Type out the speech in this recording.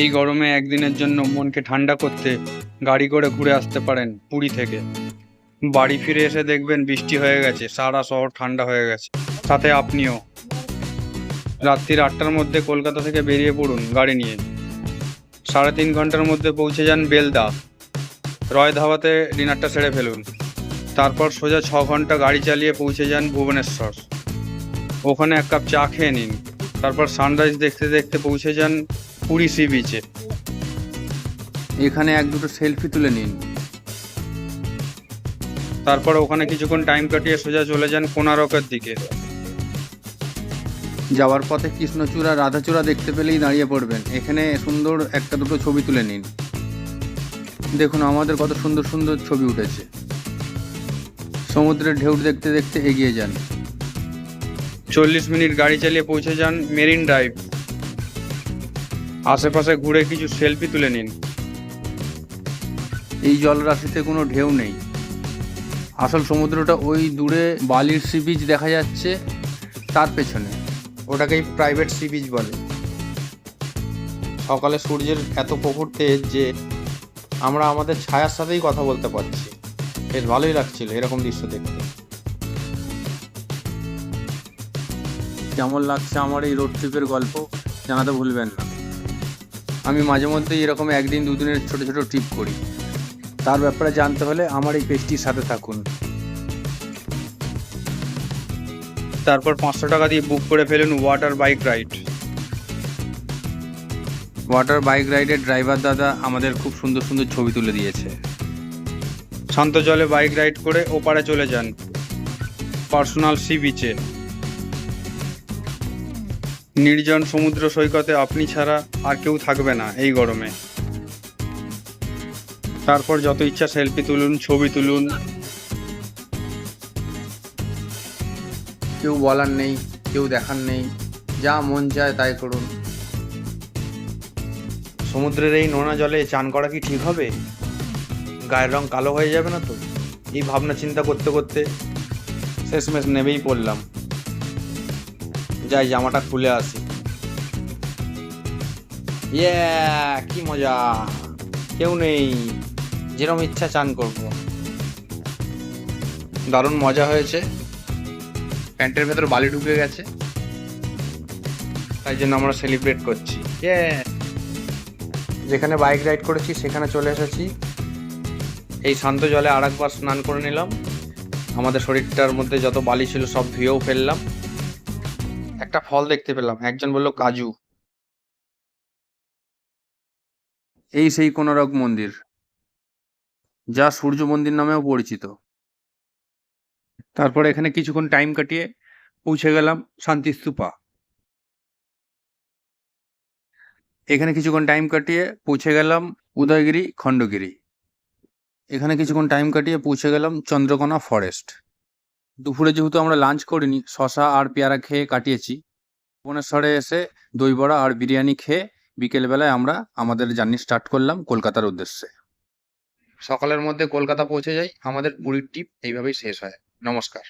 এই গরমে একদিনের জন্য মনকে ঠান্ডা করতে গাড়ি করে ঘুরে আসতে পারেন পুরী থেকে। বাড়ি ফিরে এসে দেখবেন বৃষ্টি হয়ে গেছে, সারা শহর ঠান্ডা হয়ে গেছে। সাথে আপনিও। রাত্রির আটটার মধ্যে কলকাতা থেকে বেরিয়ে পড়ুন গাড়ি নিয়ে। সাড়ে তিন ঘণ্টার মধ্যে পৌঁছে যান বেলদা। রয় ধাবাতে ডিনারটা সেরে ফেলুন। তারপর সোজা ছ ঘণ্টা গাড়ি চালিয়ে পৌঁছে যান ভুবনেশ্বর। ওখানে এক কাপ চা খেয়ে নিন। তারপর সানরাইজ দেখতে দেখতে পৌঁছে যান পুরী সি বিচে এখানে এক দুটো সেলফি তুলে নিন। তারপর ওখানে কিছুক্ষণ টাইম কাটিয়ে সোজা চলে যান কোনারকের দিকে। যাওয়ার পথে কৃষ্ণচূড়া রাধাচূড়া দেখতে পেলেই দাঁড়িয়ে পড়বেন। এখানে সুন্দর একটা দুটো ছবি তুলে নিন। দেখুন আমাদের কত সুন্দর সুন্দর ছবি উঠেছে। সমুদ্রের ঢেউ দেখতে দেখতে এগিয়ে যান। চল্লিশ মিনিট গাড়ি চালিয়ে পৌঁছে যান মেরিন ড্রাইভ। আশেপাশে ঘুরে কিছু সেলফি তুলে নিন। এই জলরাশিতে কোনো ঢেউ নেই। আসল সমুদ্রটা ওই দূরে বালির সি বিচ দেখা যাচ্ছে, তার পেছনে। ওটাকেই প্রাইভেট সি বিচ বলে। সকালে সূর্যের এত প্রখর তেজ যে আমরা আমাদের ছায়ার সাথেই কথা বলতে পারছি। বেশ ভালোই লাগছিল এরকম দৃশ্য দেখতে। কেমন লাগছে আমার এই রোড ট্রিপের গল্প, জানাতে ভুলবেন না। আমি মাঝে মধ্যেই এরকম একদিন দুদিনের ছোট ছোট ট্রিপ করি। তার ব্যাপারে জানতে হলে আমার এই পেজটির সাথে থাকুন। তারপর পাঁচশো টাকা দিয়ে বুক করে ফেলুন water bike ride water bike রাইডের ড্রাইভার দাদা আমাদের খুব সুন্দর সুন্দর ছবি তুলে দিয়েছে। শান্ত জলে বাইক রাইড করে ওপারে চলে যান। পার্সোনাল সি বিচে নির্জন সমুদ্র সৈকতে আপনি ছাড়া আর কেউ থাকবে না এই গরমে। তারপর যত ইচ্ছা সেলফি তুলুন, ছবি তুলুন। কেউ বলার নেই, কেউ দেখার নেই, যা মন চায় তাই করুন। সমুদ্রের এই নোনা জলে চান করা কি ঠিক হবে? গায়ের রং কালো হয়ে যাবে না তো? এই ভাবনা চিন্তা করতে করতে শেষমেশ নেবেই পড়লাম। যাই, জামাটা খুলে আসি। ইয়ে কি মজা। কেউ নেই। যেরকম ইচ্ছা চান করব। দারুণ মজা হয়েছে। প্যান্টের ভেতর বালি ঢুকে গেছে। তাই জন্য আমরা সেলিব্রেট করছি। যেখানে বাইক রাইড করেছি, সেখানে চলে এসেছি। এই শান্ত জলে আর একবার স্নান করে নিলাম। আমাদের শরীরটার মধ্যে যত বালি ছিল, সব ধুয়েও ফেললাম। একটা ফল দেখতে পেলাম। একজন বলল, কাজু। এই সেই কোনারক মন্দির, যা সূর্য মন্দির নামেও পরিচিত। তারপরে এখানে কিছুক্ষণ টাইম কাটিয়ে পৌঁছে গেলাম শান্তিস্তূপা। এখানে কিছুক্ষণ টাইম কাটিয়ে পৌঁছে গেলাম উদয়গিরি, খণ্ডগিরি। এখানে কিছুক্ষণ টাইম কাটিয়ে পৌঁছে গেলাম চন্দ্রকোনা ফরেস্ট দুপুরে যেহেতু আমরা লাঞ্চ করিনি শশা আর পেয়ারা খেয়ে কাটিয়েছি। ভুবনেশ্বরে এসে দই বড়া আর বিরিয়ানি খেয়ে বিকেলবেলায় আমরা আমাদের জার্নি স্টার্ট করলাম কলকাতার উদ্দেশ্যে। সকালের মধ্যে কলকাতা পৌঁছে যাই, আমাদের পুরীর ট্রিপ এইভাবেই শেষ হয়। নমস্কার।